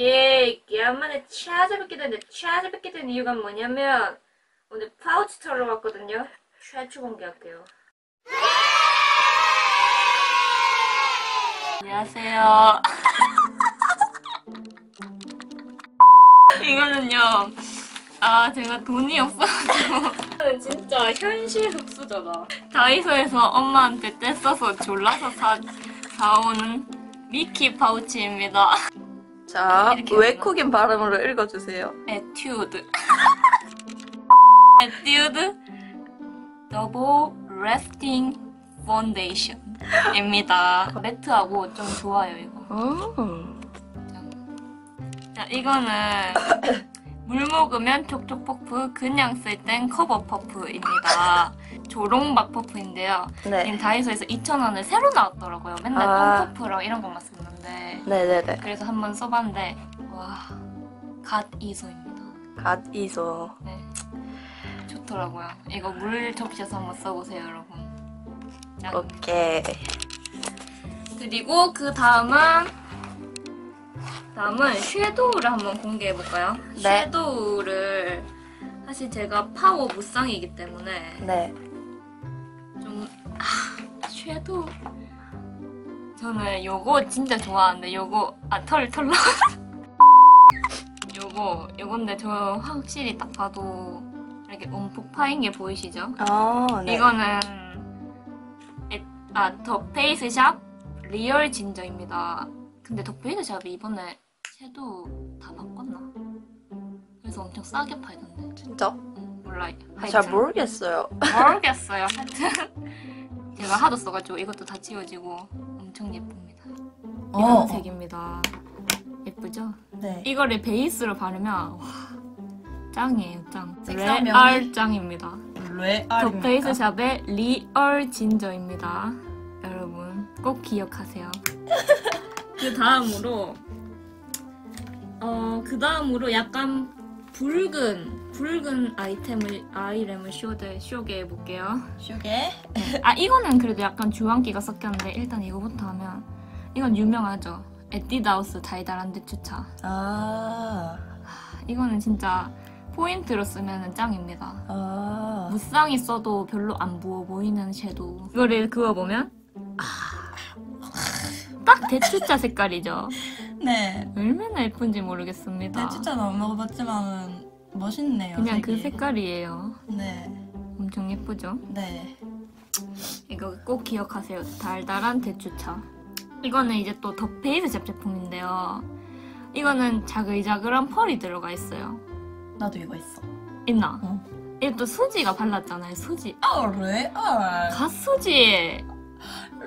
예, 야만에 찾아뵙게 됐는데 찾아뵙게 된 이유가 뭐냐면 오늘 파우치 털러 왔거든요. 최초 공개할게요. 안녕하세요. 이거는요. 아 제가 돈이 없어가지고 진짜 현실 흡수자다. 다이소에서 엄마한테 떼써서 졸라서 사, 사오는 미키 파우치입니다. 자, 외국인 발음으로 읽어주세요. 에튜드 에튜드 더블 레스팅 파운데이션입니다. 매트하고 좀 좋아요 이거. 음. 자 이거는 물 먹으면 촉촉 퍼프 그냥 쓸 땐 커버 퍼프입니다 조롱박 퍼프인데요 네. 다이소에서 2,000원에 새로 나왔더라고요 맨날 아. pom 퍼프랑 이런 것만 썼는데 네네네. 그래서 한번 써봤는데 와 갓 이소입니다 갓 이소. 네. 좋더라고요. 이거 물 접시에서 한번 써보세요, 여러분. 짠. 오케이. 그리고 그 다음은 다음은 섀도우를 한번 공개해 볼까요? 네. 섀도우를 사실 제가 파워 무쌍이기 때문에 네. 좀 아, 섀도우 저는 요거 진짜 좋아하는데 요거 아털 털러 요거 요건데 저 확실히 딱 봐도 이렇게 움푹 파인 게 보이시죠? 아, 네. 이거는 에- 아, 더 페이스샵 리얼 진저입니다. 근데 더 페이스샵이 이번에 섀도우 다 바꿨나? 그래서 엄청 싸게 팔던데. 진짜? 음, 몰라. 잘 모르겠어요. 모르겠어요. 하여튼 제가 하도 써가지고 이것도 다 지워지고 엄청 예쁩니다. 이런 색입니다. 예쁘죠? 네. 이거를 베이스로 바르면 와, 짱이에요, 짱. 색상 명이? 레알 짱입니다. 왜더 페이스 샵의 리얼 진저입니다. 여러분 꼭 기억하세요. 그 다음으로 어 그 다음으로 약간 붉은 붉은 아이템을 아이템을 쇼드 쇼게 해볼게요. 쇼게? 아 이거는 그래도 약간 주황기가 섞였는데 일단 이거부터 하면 이건 유명하죠. 에뛰드하우스 달달한 대추차. 아. 이거는 진짜 포인트로 쓰면 짱입니다. 아. 무쌍이 써도 별로 안 부어 보이는 섀도우. 이거를 그어보면 아, 딱 대추자 색깔이죠. 네. 얼마나 예쁜지 모르겠습니다. 네, 진짜 안 먹어봤지만 멋있네요. 그냥 그 색이. 색깔이에요. 네. 엄청 예쁘죠? 네. 이거 꼭 기억하세요. 달달한 대추차. 이거는 이제 또 더 페이스샵 제품인데요. 이거는 자글자글한 펄이 들어가 있어요. 나도 이거 있어. 있나? 어. 이거 또 수지가 발랐잖아요. 수지. 아, 왜? 아, 갓수지.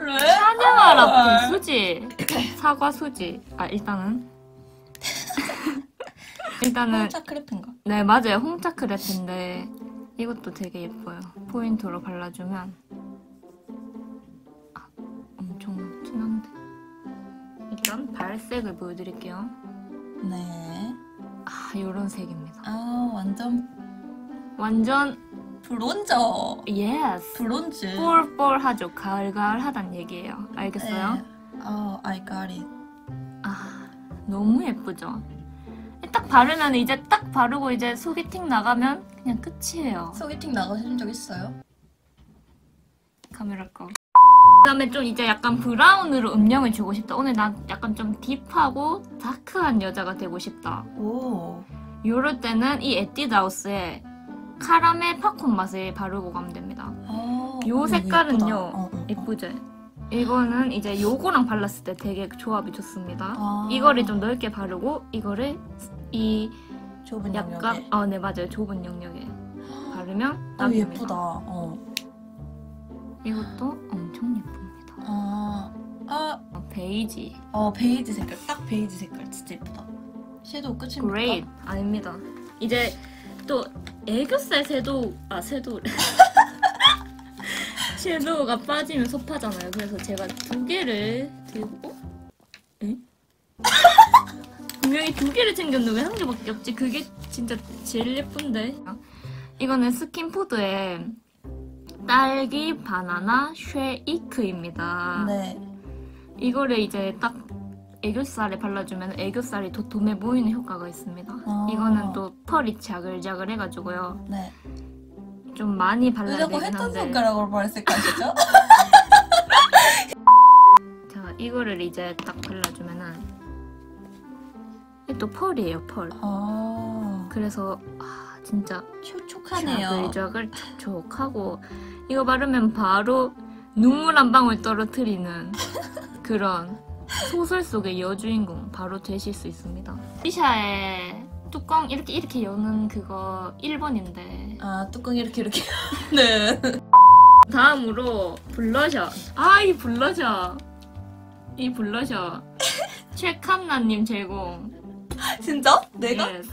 왜? 찬양하라 수지. 사과 수지. 아 일단은 일단은 홍차 크래프인가? 네 맞아요 홍차 크레프인데 이것도 되게 예뻐요. 포인트로 발라주면 아, 엄청 진한데. 일단 발색을 보여드릴게요. 네. 아 이런 색입니다. 아, 완전 완전 브론저. 예스. 브론즈. 볼볼하죠. 가을가을하단 얘기예요. 알겠어요? 네. 아, I got it. 아 너무 예쁘죠. 딱 바르면 이제 딱 바르고 이제 소개팅 나가면 그냥 끝이에요. 소개팅 나가신 적 있어요? 카메라 꺼. 그다음에 좀 이제 약간 브라운으로 음영을 주고 싶다. 오늘 난 약간 좀 딥하고 다크한 여자가 되고 싶다. 오. 이럴 때는 이 에뛰드하우스에 카라멜 팝콘 맛을 바르고 가면 됩니다. 아, 요 오, 색깔은요. 어, 어, 어. 예쁘죠? 이거는 이제 요거랑 발랐을 때 되게 조합이 좋습니다. 아. 이거를 좀 넓게 바르고 이거를 이 좁은 약간 영역에. 아네 맞아요 좁은 영역에 바르면 아, 딱입니다. 예쁘다. 어. 이것도 엄청 예쁩니다. 아, 아, 어, 베이지, 어, 베이지 색깔. 딱 베이지 색깔. 진짜 예쁘다. 섀도우 끝입니까? 그레이트 아닙니다. 이제 또 애교살 섀도우 아 섀도우 섀도우가 빠지면 섭하잖아요. 그래서 제가 두 개를 들고 어? 에? 분명히 두 개를 챙겼는데 왜 한 개밖에 없지? 그게 진짜 제일 예쁜데. 이거는 스킨푸드의 딸기 바나나 쉐이크입니다. 네. 이거를 이제 딱 애교살에 발라주면 애교살이 도톰해 보이는 효과가 있습니다. 아. 이거는 또 펄이 자글자글 해가지고요. 네. 좀 많이 발라야 자꾸 되긴 했던 한데 손가락으로 발색하시죠? 자 이거를 이제 딱 발라주면은 또 펄이에요 펄. 아, 그래서 아 진짜 촉촉하네요. 자글자글 촉촉하고 이거 바르면 바로 눈물 한 방울 떨어뜨리는 그런 소설 속의 여주인공 바로 되실 수 있습니다. 이샤의 뚜껑 이렇게 이렇게 여는 그거 1번인데 아, 뚜껑 이렇게 이렇게. 네. 다음으로 블러셔. 아, 이 블러셔. 이 블러셔. 최칸나님 제공. 진짜? 내가? Yes.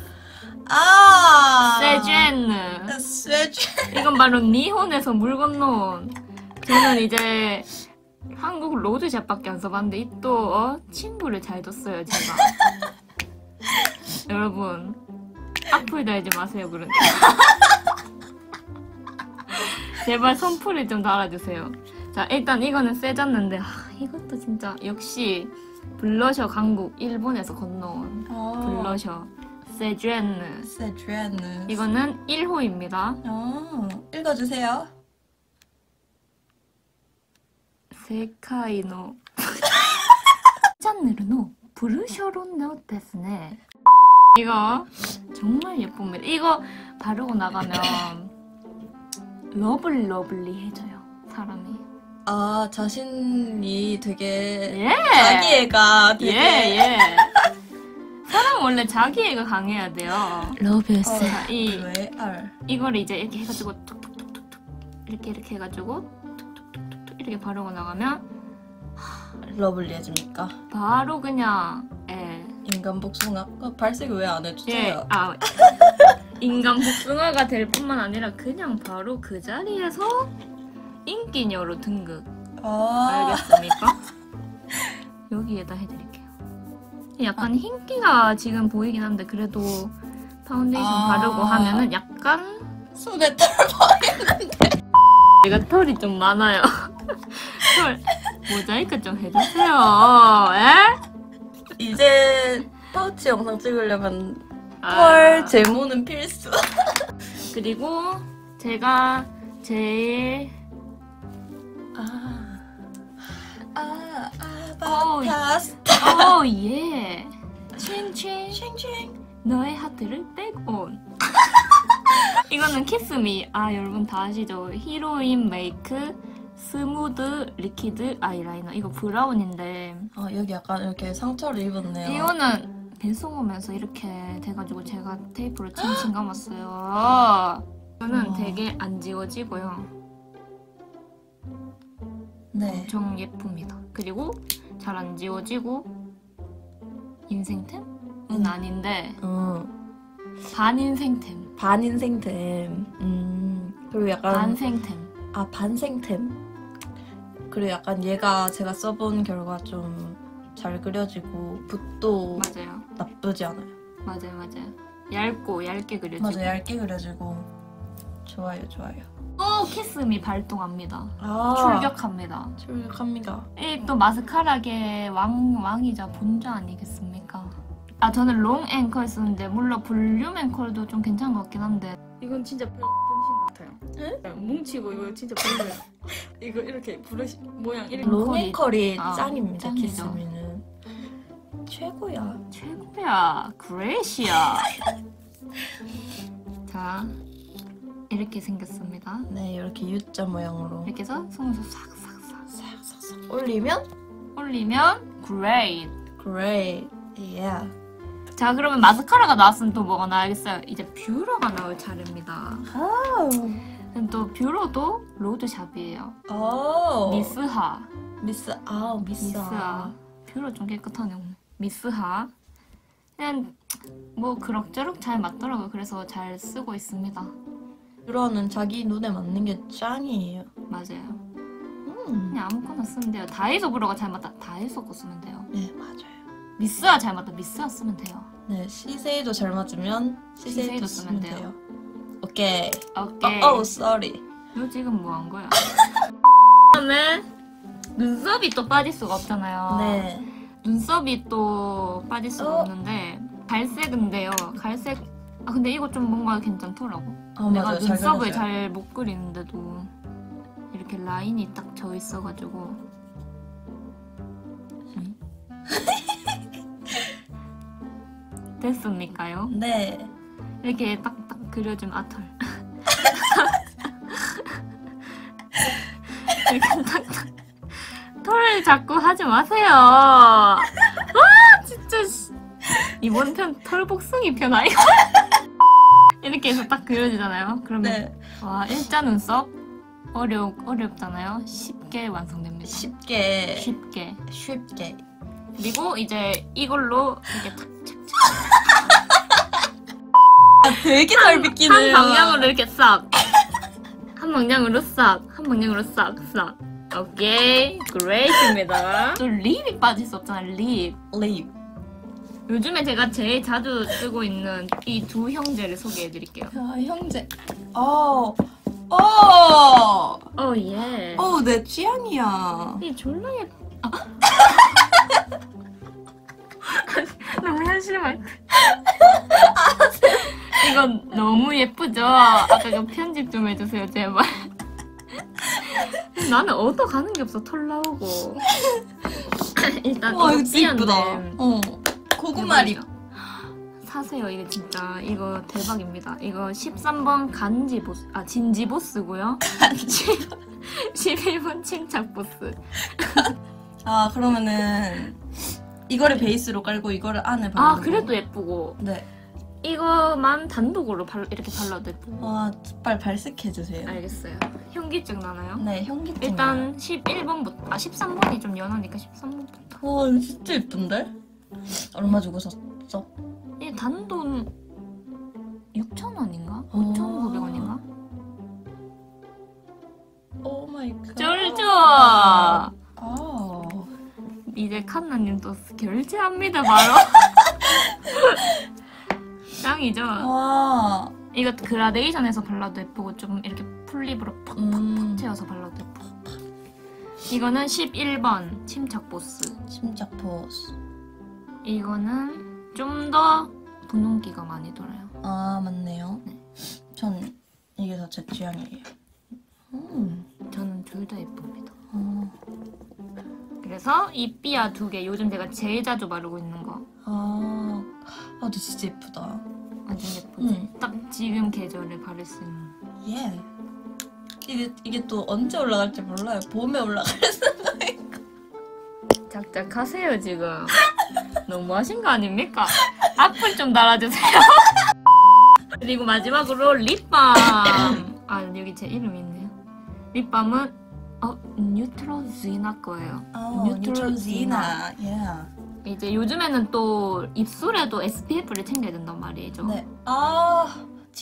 아. 세젠느. 세주. 이건 바로 니혼에서 물 건너온. 저는 이제 한국 로드샵밖에 안 써봤는데 이 또 어? 친구를 잘 뒀어요 제가. 여러분 악플 달지 마세요 그러니까. 제발 선풀을 좀 달아주세요. 자 일단 이거는 세졌는데 아, 이것도 진짜 역시 블러셔 강국 일본에서 건너온 아. 블러셔 세주엔느. 세주는. 이거는 1호입니다. 아, 읽어주세요. 世界のチャンネルのブルショロンのですね 이거 정말 예쁩니다. 이거 바르고 나가면 러블리 러블리해져요 사람이. 아, 자신이 되게 예. 자기애가 되게 예 예. 사람 원래 자기애가 강해야 돼요. 러브 자, 이 왜 알? 이걸 이제 이렇게 해가지고 툭툭툭툭툭 이렇게 이렇게 해가지고 툭툭툭툭툭 이렇게 바르고 나가면 러블리해집니까? 바로 그냥 예. 인간 복숭아? 어, 발색 왜 안 예, 해주세요? 아 인간 복숭아가 될 뿐만 아니라 그냥 바로 그 자리에서 인기녀로 등극 아, 알겠습니까? 여기에다 해드릴게요. 약간 흰기가 지금 보이긴 한데 그래도 파운데이션 아. 바르고 하면은 약간 손에 털 제가 털이 좀 많아요. 털 모자이크 좀 해주세요. 에? 이제 파우치 영상 찍으려면 아. 털 제모는 필수. 그리고 제가 제일 아, 아, 어우, 아바타스. 오 예. 칭칭 쉥쉥. 너의 하트를 백온. 이거는 키스미. 아 여러분 다 아시죠? 히로인 메이크 스무드 리퀴드 아이라이너. 이거 브라운인데 아, 여기 약간 이렇게 상처를 입었네요. 이거는 배송 오면서 이렇게 돼가지고 제가 테이프로 칭칭 감았어요. 이거는 우와. 되게 안 지워지고요. 네. 엄청 예쁩니다. 그리고 잘 안 지워지고 인생템은 음. 아닌데 음, 반인생템. 반인생템. 음, 그리고 약간 반생템. 아 반생템. 그리고 약간 얘가 제가 써본 결과 좀 잘 그려지고 붓도 맞아요. 나쁘지 않아요. 맞아요, 맞아요. 얇고 얇게 그려지고. 맞아 얇게 그려지고 좋아요 좋아요. 또 키스미 발동합니다. 아 출격합니다. 출격합니다. 이 또 마스카라계 왕 왕이자 본좌 아니겠습니까? 아 저는 롱 앵컬 쓰는데 물론 볼륨 앵컬도 좀 괜찮은 것 같긴 한데 이건 진짜 병, 병신 같아요. 응? 뭉치고 이거 진짜 별로예요. 이거 이렇게 브러쉬 모양 이렇게 롱- 롱앵컬이 아, 짱입니다. 키스미는 최고야. 최고야 그레이시야. 자 이렇게 생겼습니다. 네 이렇게 U자 모양으로 이렇게 해서 속눈썹 싹싹싹 싹싹싹 올리면 올리면 그레이. great. Yeah. 자 그러면 마스카라가 나왔으면 또 뭐가 나야겠어요? 이제 뷰러가 나올 차례입니다. 또 뷰러도 로드샵이에요. 오. 미스하. 미스 아 미스 미스하. 뷰러 좀 깨끗하네 오늘. 미스하. 그냥 뭐 그럭저럭 잘 맞더라고요. 그래서 잘 쓰고 있습니다. 뷰러는 자기 눈에 맞는 게 짱이에요. 맞아요. 음. 그냥 아무거나 쓰면 돼요. 다이소 뷰러가 잘 맞다. 다이소 거 쓰면 돼요. 네 맞아요. 미스하 잘 맞다. 미스하 쓰면 돼요. 네 시세이도 잘 맞으면 시세이도 시세이도 쓰면 쓰면 돼요. 돼요. 오케이. 오케이. 어, oh, sorry. 너 지금 뭐 한 거야? 그다음에 눈썹이 또 빠질 수가 없잖아요. 네. 눈썹이 또 빠질 수가 어? 없는데 갈색인데요. 갈색 아 근데 이거 좀 뭔가 괜찮더라고. 아 내가 맞아요. 잘 눈썹을. 잘 못 그리는데도 이렇게 라인이 딱 져 있어가지고 됐습니까요? 네. 이렇게 딱딱 그려준 아털. 털 자꾸 하지 마세요. 아 진짜 씨. 이번 편 털 복숭이 편 아이가? 이렇게 해서 딱 그려지잖아요. 그러면 네. 와 일자 눈썹 어려 어렵잖아요. 쉽게 완성됩니다. 쉽게 쉽게. 쉽게. 그리고 이제 이걸로 이렇게 탁 아 되게 잘 한 비키네요. 방향으로 이렇게 싹. 한 방향으로 싹. 한 방향으로 싹, 싹. 오케이. 그레이트입니다. 또 립이 빠질 수 없잖아, 립. 립. 요즘에 제가 제일 자주 쓰고 있는 이 두 형제를 소개해 드릴게요. 야 형제. 어. 어. 오, 예. 어, 내 취향이야. 이 졸라 예 아. 너무 현실만. 이건 너무 예쁘죠? 아까 그 편집 좀 해주세요, 제발. 나는 얻어 가는 게 없어, 털 나오고. 일단 와, 이거 이거 진짜 예쁘다. 어. 고구마 립. 사세요, 이거 진짜. 이거 대박입니다. 이거 13번 간지 보스, 아, 진지 보스고요. 11번 침착 보스. 아, 그러면은 이거를 베이스로 깔고 이거를 안에 바르는 아, 거. 그래도 예쁘고. 네. 이거만 단독으로 발, 이렇게 발라도 예쁘고. 와, 빨리 발색해 주세요. 알겠어요. 현기증 나나요? 네, 현기증. 일단 11번부터, 아, 13번이 좀 연하니까 13번부터. 와, 이거 진짜 예쁜데? 얼마 주고 샀어? 이 단돈 6,000원인가? 어. 5,900원인가? 오 마이 갓. 아. 이제 칸나님 또 결제합니다, 바로. 짱이죠? 와. 이거 그라데이션에서 발라도 예쁘고 좀 이렇게 풀립으로 팍팍팍 음. 채워서 발라도 예쁘고. 이거는 11번 침착 보스. 침착 포스. 이거는 좀 더 분홍기가 많이 돌아요. 아, 맞네요. 네. 전 이게 더 제 취향이에요. 음. 저는 둘 다 예쁩니다. 어. 그래서 이 삐아 두 개 요즘 제가 제일 자주 바르고 있는 거 아. 아, 근데 진짜 예쁘다. 완전 예쁘지? 응. 딱 지금 계절에 바를 수 있는 예. 이게 이게 또 언제 올라갈지 몰라요. 봄에 올라갈 있고. 작작하세요 지금 너무 하신 거 아닙니까? 악플 좀 달아주세요 그리고 마지막으로 립밤 아 여기 제 이름이 있네요 립밤은 어 뉴트로지나 거예요 아, 뉴트로지나. 뉴트로지나. 예. 이제 요즘에는 또 입술에도 SPF를 챙겨야 된단 말이죠 네. 아,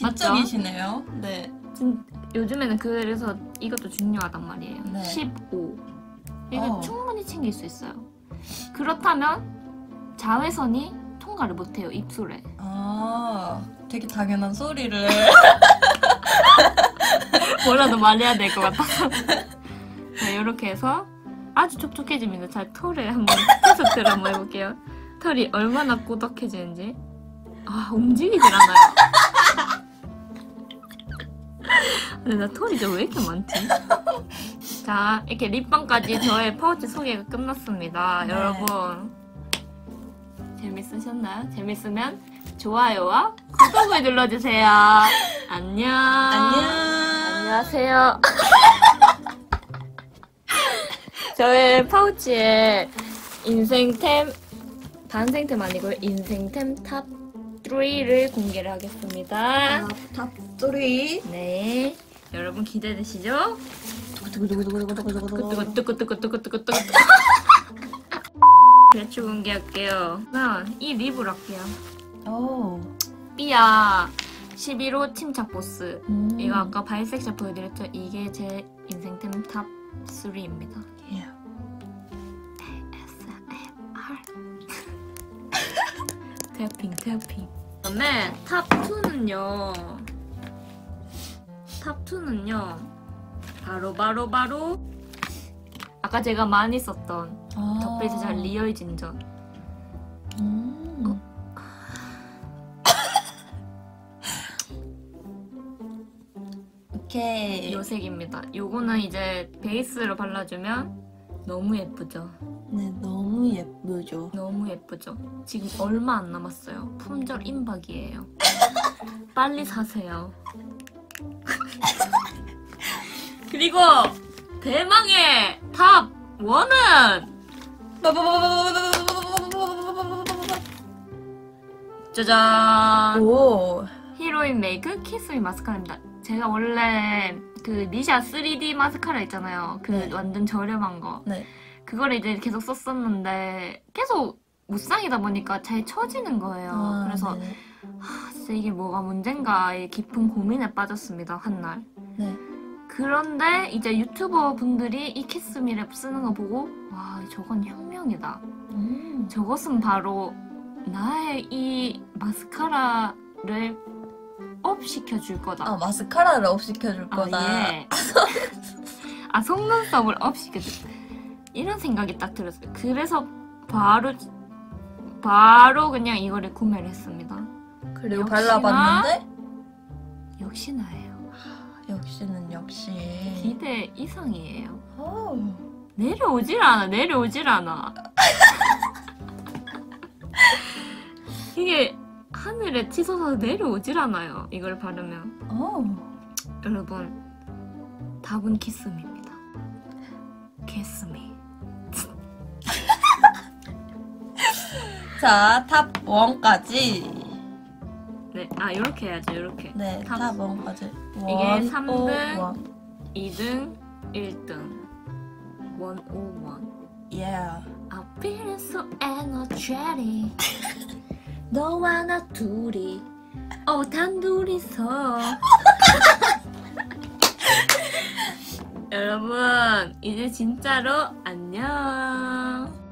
맞죠? 지적이시네요. 네. 진- 요즘에는 그래서 이것도 중요하단 말이에요. 네. 15. 이게 어. 충분히 챙길 수 있어요. 그렇다면 자외선이 통과를 못해요 입술에. 아, 되게 당연한 소리를. 뭐라도 말해야 될 것 같아서. 자, 이렇게 해서 아주 촉촉해집니다. 자, 털에 한번 테스트를 한번 해볼게요. 털이 얼마나 꾸덕해지는지. 아, 움직이질 않아요. 근데 나 털이 좀왜 이렇게 많지? 자, 이렇게 립밤까지 저의 파우치 소개가 끝났습니다. 네. 여러분. 재밌으셨나요? 재밌으면 좋아요와 구독을 눌러주세요. 안녕. 안녕. 안녕하세요. 저의 파우치에 인생템, 반생템 아니고 인생템 탑 3를 공개를 하겠습니다. 탑3. 네. 여러분 기대되시죠? 배추 공개할게요. 나이 립을 할게요. 오. 삐아 11호 침착 보스. 음. 이거 아까 발색샷 보여드렸죠? 이게 제 인생 템 탑 3입니다. 예. 태핑 태핑 그다음에 탑 2는요 탑 2는요 바로 바로 바로 아까 제가 많이 썼던 아. 덕배제잘 리얼 진전 음. 오케이. 요 색입니다. 요거는 이제 베이스로 발라주면 너무 예쁘죠. 네, 너무 예쁘죠. 너무 예쁘죠. 지금 얼마 안 남았어요. 품절 임박이에요. 빨리 사세요. 그리고 대망의 탑 원은 짜잔 오. 히로인 메이크 키스미 마스카라입니다. 제가 원래 그 니샤 3D 마스카라 있잖아요. 그 네. 완전 저렴한 거. 네. 그거를 이제 계속 썼었는데 계속 무쌍이다 보니까 잘 처지는 거예요. 아, 그래서 네네. 아, 진짜 이게 뭐가 문제인가에 깊은 고민에 빠졌습니다. 한 날. 네. 그런데 이제 유튜버 분들이 이 키스미랩 쓰는 거 보고 와 저건 혁명이다. 음. 저것은 바로 나의 이 마스카라를 업 시켜줄 거다. 아, 마스카라를 업 시켜줄 거다. 아, 예. 아, 속눈썹을 업 시켜줄 이런 생각이 딱 들었어요. 그래서 바로, 바로 그냥 이거를 구매를 했습니다. 그리고 역시나- 발라봤는데 역시 나예요. 역시는 역시. 기대 이상이에요. 오. 내려오질 않아, 내려오질 않아. 이게 하늘에 치솟아서 내려오질 않아요. 이걸 바르면. 오. 여러분, 답은 키스미입니다. 키스미. 자, 탑 1까지. 네, 아, 요렇게 해야죠, 요렇게. 네, 탑. 탑 1까지. 이게 삼 등. 2등, 1등. 101. Yeah. I'm feeling so energetic. 너와 나 둘이, 어, 단둘이서. 여러분, 이제 진짜로 안녕.